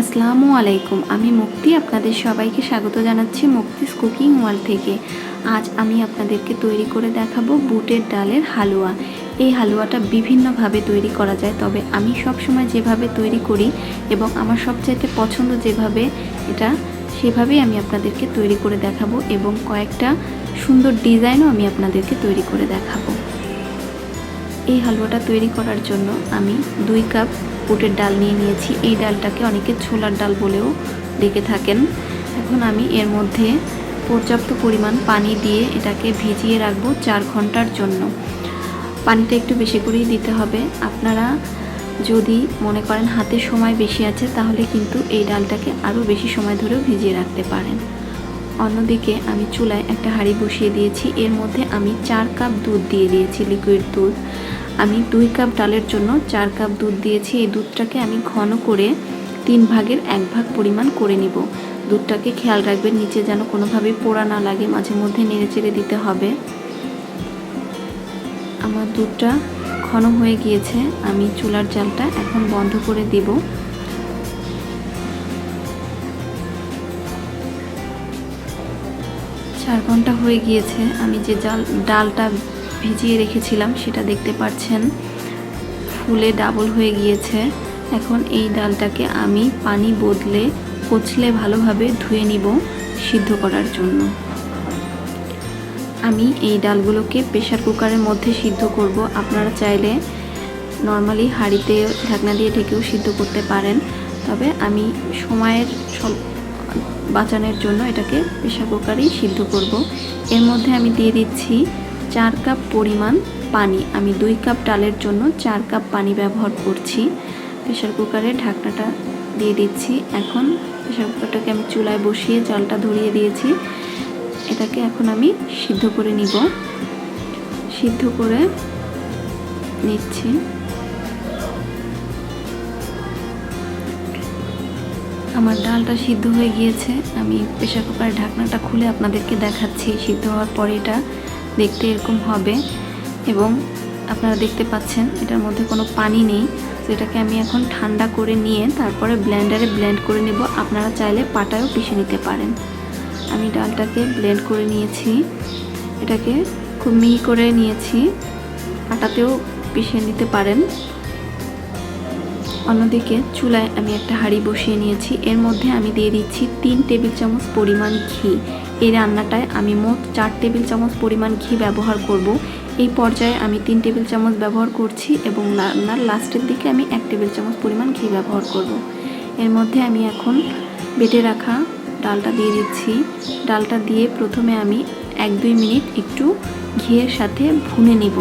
আসসালামু আলাইকুম। আমি মুক্তি, আপনাদের সবাইকে স্বাগত জানাচ্ছি মুক্তিস কুকিং ওয়ার্ল্ড থেকে। আজ আমি আপনাদেরকে তৈরি করে দেখাবো বুটের ডালের হালুয়া। এই হালুয়াটা বিভিন্নভাবে তৈরি করা যায়, তবে আমি সব সময় যেভাবে তৈরি করি এবং আমার সবচাইতে পছন্দ যেভাবে এটা, সেভাবেই আমি আপনাদেরকে তৈরি করে দেখাবো এবং কয়েকটা সুন্দর ডিজাইনও আমি আপনাদেরকে তৈরি করে দেখাবো। এই হালুয়াটা তৈরি করার জন্য আমি দুই কাপ বুটের ডাল নিয়ে নিয়েছি। এই ডালটাকে অনেকে ছোলার ডাল বলেও ডেকে থাকেন। এখন আমি এর মধ্যে পর্যাপ্ত পরিমাণ পানি দিয়ে এটাকে ভিজিয়ে রাখব চার ঘণ্টার জন্য। পানিটা একটু বেশি করেই দিতে হবে। আপনারা যদি মনে করেন হাতে সময় বেশি আছে, তাহলে কিন্তু এই ডালটাকে আরও বেশি সময় ধরেও ভিজিয়ে রাখতে পারেন। অন্যদিকে আমি চুলায় একটা হাঁড়ি বসিয়ে দিয়েছি। এর মধ্যে আমি চার কাপ দুধ দিয়ে দিয়েছি লিকুইড দুধ। আমি দুই কাপ ডালের জন্য চার কাপ দুধ দিয়েছি। এই দুধটাকে আমি ঘন করে তিন ভাগের এক ভাগ পরিমাণ করে নিব। দুধটাকে খেয়াল রাখবেন, নিচে যেন কোনোভাবেই পোড়া না লাগে, মাঝে মধ্যে নেড়ে চেড়ে দিতে হবে। আমার দুধটা ঘন হয়ে গিয়েছে, আমি চুলার জালটা এখন বন্ধ করে দিব। চার ঘণ্টা হয়ে গিয়েছে, আমি যে জাল, ডালটা ভিজিয়ে রেখেছিলাম, সেটা দেখতে পাচ্ছেন। ফুলে ডাবল হয়ে গিয়েছে। এখন এই ডালটাকে আমি পানি বদলে কচলে ভালোভাবে ধুয়ে নিব সিদ্ধ করার জন্য। আমি এই ডালগুলোকে প্রেশার কুকারের মধ্যে সিদ্ধ করব। আপনারা চাইলে নর্মালি হাঁড়িতে ঢাকনা দিয়ে ঢেকেও সিদ্ধ করতে পারেন। তবে আমি সময়ের বাঁচানোর জন্য এটাকে প্রেশার কুকারেই সিদ্ধ করব। এর মধ্যে আমি দিয়ে দিচ্ছি চার কাপ পরিমাণ পানি। আমি দুই কাপ ডালের জন্য চার কাপ পানি ব্যবহার করছি। প্রেশার কুকারের ঢাকনাটা দিয়ে দিচ্ছি। এখন প্রেশার কুকারটাকে আমি চুলায় বসিয়ে জলটা ধরিয়ে দিয়েছি। এটাকে এখন আমি সিদ্ধ করে নিব। সিদ্ধ করে নিচ্ছি। আমার ডালটা সিদ্ধ হয়ে গিয়েছে। আমি প্রেশার কুকারের ঢাকনাটা খুলে আপনাদেরকে দেখাচ্ছি। সিদ্ধ হওয়ার পরে এটা দেখতে এরকম হবে এবং আপনারা দেখতে পাচ্ছেন এটার মধ্যে কোনো পানি নেই। তো এটাকে আমি এখন ঠান্ডা করে নিয়ে তারপরে ব্লেন্ডারে ব্লেন্ড করে নেব। আপনারা চাইলে পাটায়ও পিষে নিতে পারেন। আমি ডালটাকে ব্লেন্ড করে নিয়েছি। এটাকে খুব মিহি করে নিয়েছি। আটাতেও পিষে নিতে পারেন। অন্যদিকে চুলায় আমি একটা হাঁড়ি বসিয়ে নিয়েছি। এর মধ্যে আমি দিয়ে দিচ্ছি তিন টেবিল চামচ পরিমাণ ঘি। এই রান্নাটায় আমি মোট চার টেবিল চামচ পরিমাণ ঘি ব্যবহার করব। এই পর্যায়ে আমি তিন টেবিল চামচ ব্যবহার করছি এবং রান্নার লাস্টের দিকে আমি এক টেবিল চামচ পরিমাণ ঘি ব্যবহার করব। এর মধ্যে আমি এখন বেটে রাখা ডালটা দিয়ে দিচ্ছি। ডালটা দিয়ে প্রথমে আমি এক দুই মিনিট একটু ঘিয়ের সাথে ভুনে নিব।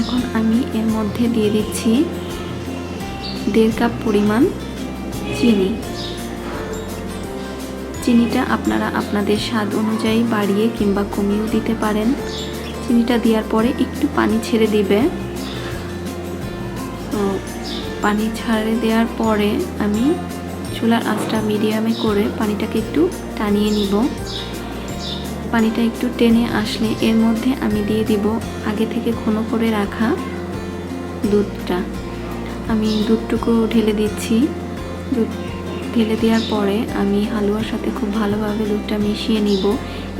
এখন আমি এর মধ্যে দিয়ে দিচ্ছি দেড় কাপ পরিমাণ চিনি। চিনিটা আপনারা আপনাদের স্বাদ অনুযায়ী বাড়িয়ে কিংবা কমিয়েও দিতে পারেন। চিনিটা দেওয়ার পরে একটু পানি ছেড়ে দিবে। তো পানি ছাড়ে দেওয়ার পরে আমি চুলার আঁচটা মিডিয়ামে করে পানিটাকে একটু টানিয়ে নিব। পানিটা একটু টেনে আসলে এর মধ্যে আমি দিয়ে দিব আগে থেকে ঘন করে রাখা দুধটা। আমি দুধটুকু ঢেলে দিচ্ছি। দুধ ঢেলে দেওয়ার পরে আমি হালুয়ার সাথে খুব ভালোভাবে দুধটা মিশিয়ে নিব।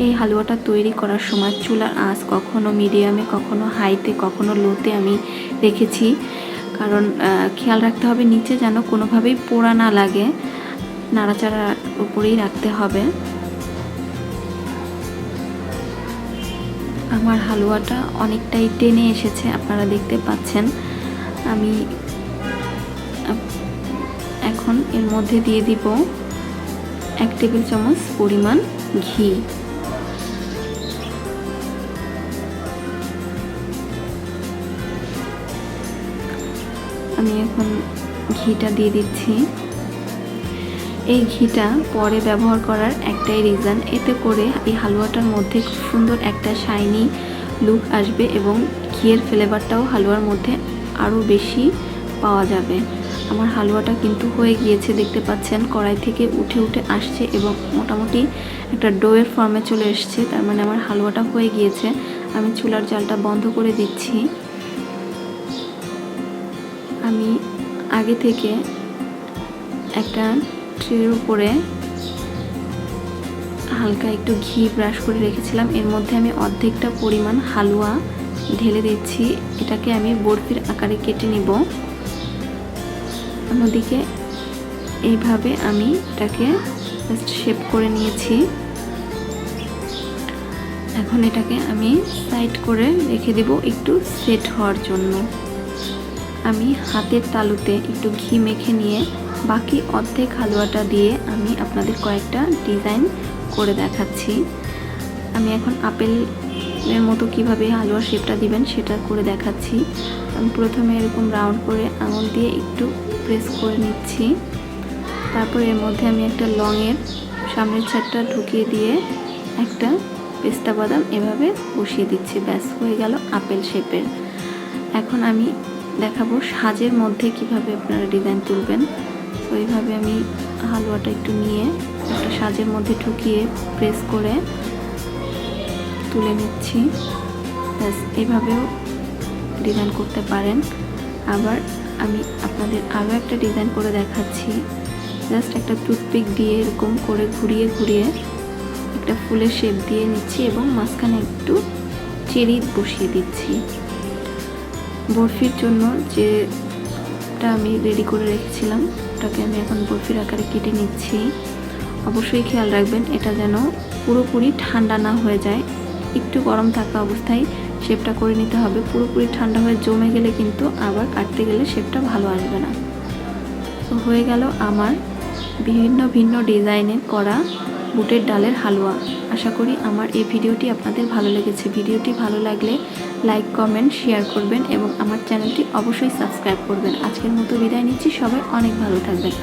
এই হালুয়াটা তৈরি করার সময় চুলার আঁচ কখনো মিডিয়ামে, কখনো হাইতে, কখনো লোতে আমি রেখেছি। কারণ খেয়াল রাখতে হবে নিচে যেন কোনোভাবেই পোড়া না লাগে। নাড়াচাড়ার উপরেই রাখতে হবে। আমার হালুয়াটা অনেকটাই টেনে এসেছে, আপনারা দেখতে পাচ্ছেন। আমি এখন এর মধ্যে দিয়ে দিব এক টেবিল চামচ পরিমাণ ঘি। আমি এখন ঘিটা দিয়ে দিচ্ছি। এই ঘিটা পরে ব্যবহার করার একটাই রিজন এতে করে এই হালুয়াটার মধ্যে খুব সুন্দর একটা শাইনি লুক আসবে এবং ঘিয়ের ফ্লেভারটাও হালুয়ার মধ্যে আরও বেশি পাওয়া যাবে। আমার হালুয়াটা কিন্তু হয়ে গিয়েছে, দেখতে পাচ্ছেন? কড়াই থেকে উঠে উঠে আসছে এবং মোটামুটি একটা ডোয়ের ফর্মে চলে এসছে। তার মানে আমার হালুয়াটা হয়ে গিয়েছে। আমি চুলার জালটা বন্ধ করে দিচ্ছি। আমি আগে থেকে একটা ট্রের উপরে হালকা একটু ঘি ব্রাশ করে রেখেছিলাম। এর মধ্যে আমি অর্ধেকটা পরিমাণ হালুয়া ঢেলে দিচ্ছি। এটাকে আমি বরফির আকারে কেটে নিব। অন্যদিকে এইভাবে আমি এটাকে জাস্ট শেপ করে নিয়েছি। এখন এটাকে আমি সাইড করে রেখে দেব একটু সেট হওয়ার জন্য। আমি হাতের তালুতে একটু ঘি মেখে নিয়ে বাকি অর্ধেক হালুয়াটা দিয়ে আমি আপনাদের কয়েকটা ডিজাইন করে দেখাচ্ছি। আমি এখন আপেলের মতো কীভাবে হালুয়া শেপটা দিবেন সেটা করে দেখাচ্ছি। আমি প্রথমে এরকম রাউন্ড করে আঙুল দিয়ে একটু প্রেস করে নিচ্ছি। তারপর এর মধ্যে আমি একটা লংয়ের সামনের ছাদটা ঢুকিয়ে দিয়ে একটা পেস্তা বাদাম এভাবে বসিয়ে দিচ্ছি। ব্যাস, হয়ে গেল আপেল শেপের এখন আমি দেখাবো সাজের মধ্যে কীভাবে আপনারা ডিজাইন তুলবেন। তো এইভাবে আমি হালুয়াটা একটু নিয়ে একটা সাজের মধ্যে ঢুকিয়ে প্রেস করে তুলে নিচ্ছি। ব্যাস এইভাবেও ডিজাইন করতে পারেন। আবার আমি আপনাদের আরও একটা ডিজাইন করে দেখাচ্ছি। জাস্ট একটা টুথপিক দিয়ে এরকম করে ঘুরিয়ে ঘুরিয়ে একটা ফুলের শেপ দিয়ে নিচ্ছি এবং মাঝখানে একটু চেরি বসিয়ে দিচ্ছি। বরফির জন্য যেটা আমি রেডি করে রেখেছিলাম, ওটাকে আমি এখন বরফির আকারে কেটে নিচ্ছি। অবশ্যই খেয়াল রাখবেন, এটা যেন পুরোপুরি ঠান্ডা না হয়ে যায়। একটু গরম থাকা অবস্থায় শেপটা করে নিতে হবে। পুরোপুরি ঠান্ডা হয়ে জমে গেলে কিন্তু আবার কাটতে গেলে শেপটা ভালো আসবে না। তো হয়ে গেল আমার বিভিন্ন ভিন্ন ডিজাইনের করা বুটের ডালের হালুয়া। আশা করি আমার এই ভিডিওটি আপনাদের ভালো লেগেছে। ভিডিওটি ভালো লাগলে লাইক, কমেন্ট, শেয়ার করবেন এবং আমার চ্যানেলটি অবশ্যই সাবস্ক্রাইব করবেন। আজকের মতো বিদায় নিচ্ছি। সবাই অনেক ভালো থাকবেন।